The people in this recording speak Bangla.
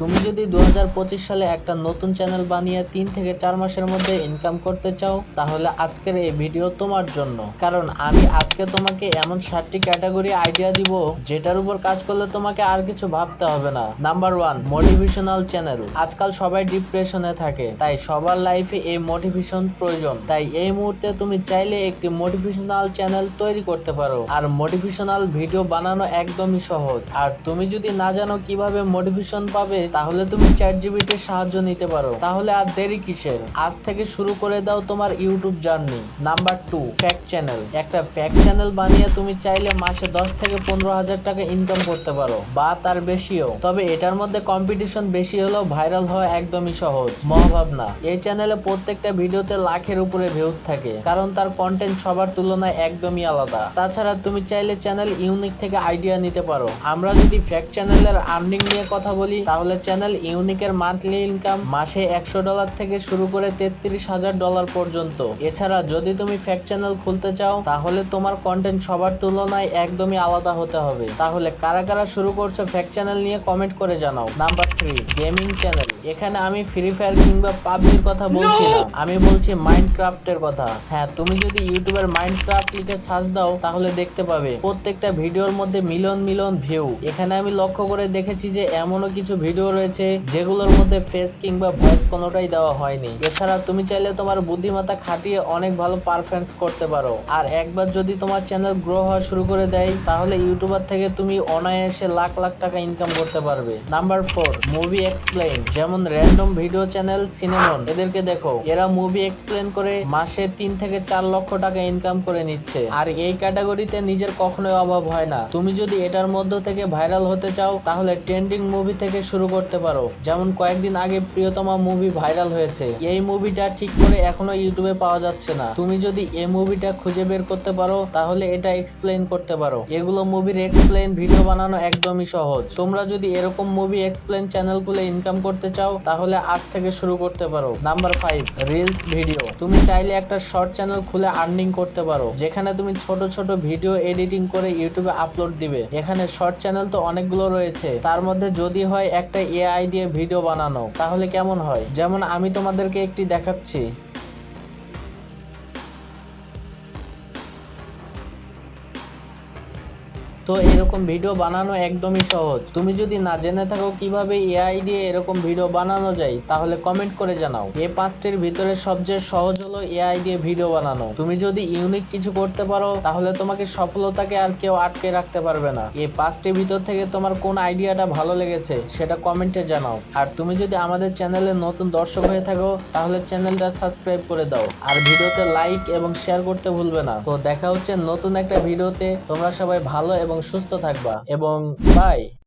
তুমি যদি দু হাজার পঁচিশ সালে একটা নতুন চ্যানেল বানিয়ে তিন থেকে চার মাসের মধ্যে ইনকাম করতে চাও, তাহলে আজকের এই ভিডিও তোমার জন্য। কারণ আমি আজকে তোমাকে এমন সাতটি ক্যাটাগরি আইডিয়া দিব, যেটার উপর কাজ করলে তোমাকে আর কিছু ভাবতে হবে না। নাম্বার ওয়ান মোটিভেশনাল চ্যানেল আজকাল সবাই ডিপ্রেশনে থাকে, তাই সবার লাইফে এই মোটিভেশন প্রয়োজন। তাই এই মুহূর্তে তুমি চাইলে একটি মোটিভেশনাল চ্যানেল তৈরি করতে পারো। আর মোটিভেশনাল ভিডিও বানানো একদমই সহজ। আর তুমি যদি না জানো কীভাবে মোটিভেশন পাবে তাহলে তুমি চ্যাট জিবিটির সাহায্য নিতে পারো। তাহলে আর দেরি কিসের? আজ থেকে শুরু করে দাও তোমার YouTube journey. Number two, fact channel. একটা ফ্যাক্ট চ্যানেল বানিয়ে তুমি চাইলে মাসে দশ থেকে পনেরো হাজার টাকা ইনকাম করতে পারো, বা তার বেশিও। তবে এটার মধ্যে কম্পিটিশন বেশি হলেও ভাইরাল হওয়া একদমই সহজ। মহাভাবনা। এই চ্যানেলে প্রত্যেকটা ভিডিওতে লাখের উপরে ভিউজ থাকে, কারণ তার কন্টেন্ট সবার তুলনায় একদমই আলাদা। তাছাড়া তুমি চাইলে চ্যানেল ইউনিক থেকে আইডিয়া নিতে পারো। আমরা যদি ফ্যাক্ট চ্যানেলের আর্নিং নিয়ে কথা বলি, তাহলে চ্যানেল ইউনিকের মান্থলি ইনকাম মাসে একশো ডলার থেকে শুরু করে তেত্রিশ হাজার ডলার পর্যন্ত। এছাড়া যদি তুমি ফ্যাক্ট চ্যানেল খুলতে চাও তাহলে তোমার কন্টেন্ট সবার তুলনায় একদমই আলাদা হতে হবে। তাহলে কারা কারা শুরু করছ ফ্যাক্ট চ্যানেল নিয়ে কমেন্ট করে জানাও। নাম্বার থ্রি গেমিং চ্যানেল এখানে আমি ফ্রি ফায়ার কিংবা পাবজির কথা বলছি না আমি বলছি মাইনক্রাফটের কথা। হ্যাঁ তুমি যদি ইউটিউবের মাইনক্রাফট লিখে সার্চ দাও তাহলে দেখতে পাবে প্রত্যেকটা ভিডিওর মধ্যে মিলন মিলন ভিউ এখানে আমি লক্ষ্য করে দেখেছি যে এমনও কিছু ভিডিও রয়েছে, যেগুলোর মধ্যে ফেস কিংবা ভয়েস কোনোটাই দেওয়া হয়নি। এছাড়া তুমি চাইলে তোমার বুদ্ধিমত্তা খাটিয়ে অনেক ভালো পারফরমেন্স করতে পারো। আর একবার যদি তোমার চ্যানেল গ্রো হওয়া শুরু করে দেয়, তাহলে ইউটিউবার থেকে তুমি অনায়াসে লাখ লাখ টাকা ইনকাম করতে পারবে। নাম্বার ফোর মুভি এক্সপ্লেইন যেমন র্যান্ডম ভিডিও চ্যানেল সিনেমন এদেরকে দেখো, এরা মুভি এক্সপ্লেন করে মাসে তিন থেকে চার লক্ষ টাকা ইনকাম করে নিচ্ছে। আর এই ক্যাটাগরিতে নিজের কখনোই অভাব হয় না। তুমি যদি এটার মধ্য থেকে ভাইরাল হতে চাও, তাহলে ট্রেন্ডিং মুভি থেকে শুরু করতে পারো। যেমন কয়েকদিন আগে প্রিয়তমা মুভি ভাইরাল হয়েছে। এই মুভিটা ঠিক করে এখনও ইউটিউবে পাওয়া যাচ্ছে না। তুমি যদি এই মুভিটা খুঁজে বের করতে পারো, তাহলে এটা এক্সপ্লেইন করতে পারো। এগুলো মুভির এক্সপ্লেইন ভিডিও বানানো একদমই সহজ। তোমরা যদি এরকম মুভি এক্সপ্লেইন চ্যানেল খুলে ইনকাম করতে চাও, তাহলে আজ থেকে শুরু করতে পারো। নাম্বার ফাইভ রিলস ভিডিও তুমি চাইলে একটা শর্ট চ্যানেল খুলে আর্নিং করতে পারো, যেখানে তুমি ছোট ছোট ভিডিও এডিটিং করে ইউটিউবে আপলোড দিবে। এখানে শর্ট চ্যানেল তো অনেকগুলো রয়েছে। তার মধ্যে যদি হয় একটা এআই দিয়ে ভিডিও বানানো তাহলে কেমন হয়? যেমন আমি তোমাদেরকে একটি দেখাচ্ছি। তো এরকম ভিডিও বানানো একদমই সহজ। তুমি যদি না জেনে থাকো কীভাবে এআই দিয়ে এরকম ভিডিও বানানো যায়, তাহলে কমেন্ট করে জানাও। এ পাঁচটির ভিতরে সবচেয়ে সহজ হলো এআই দিয়ে ভিডিও বানানো। তুমি যদি ইউনিক কিছু করতে পারো, তাহলে তোমাকে সফলতাকে আর কেউ আটকে রাখতে পারবে না। এই পাঁচটির ভিতর থেকে তোমার কোন আইডিয়াটা ভালো লেগেছে, সেটা কমেন্টে জানাও। আর তুমি যদি আমাদের চ্যানেলে নতুন দর্শক হয়ে থাকো, তাহলে চ্যানেলটা সাবস্ক্রাইব করে দাও। আর ভিডিওতে লাইক এবং শেয়ার করতে ভুলবে না। তো দেখা হচ্ছে নতুন একটা ভিডিওতে তোমরা সবাই ভালো এবং সুস্থ থাকবা এবং বাই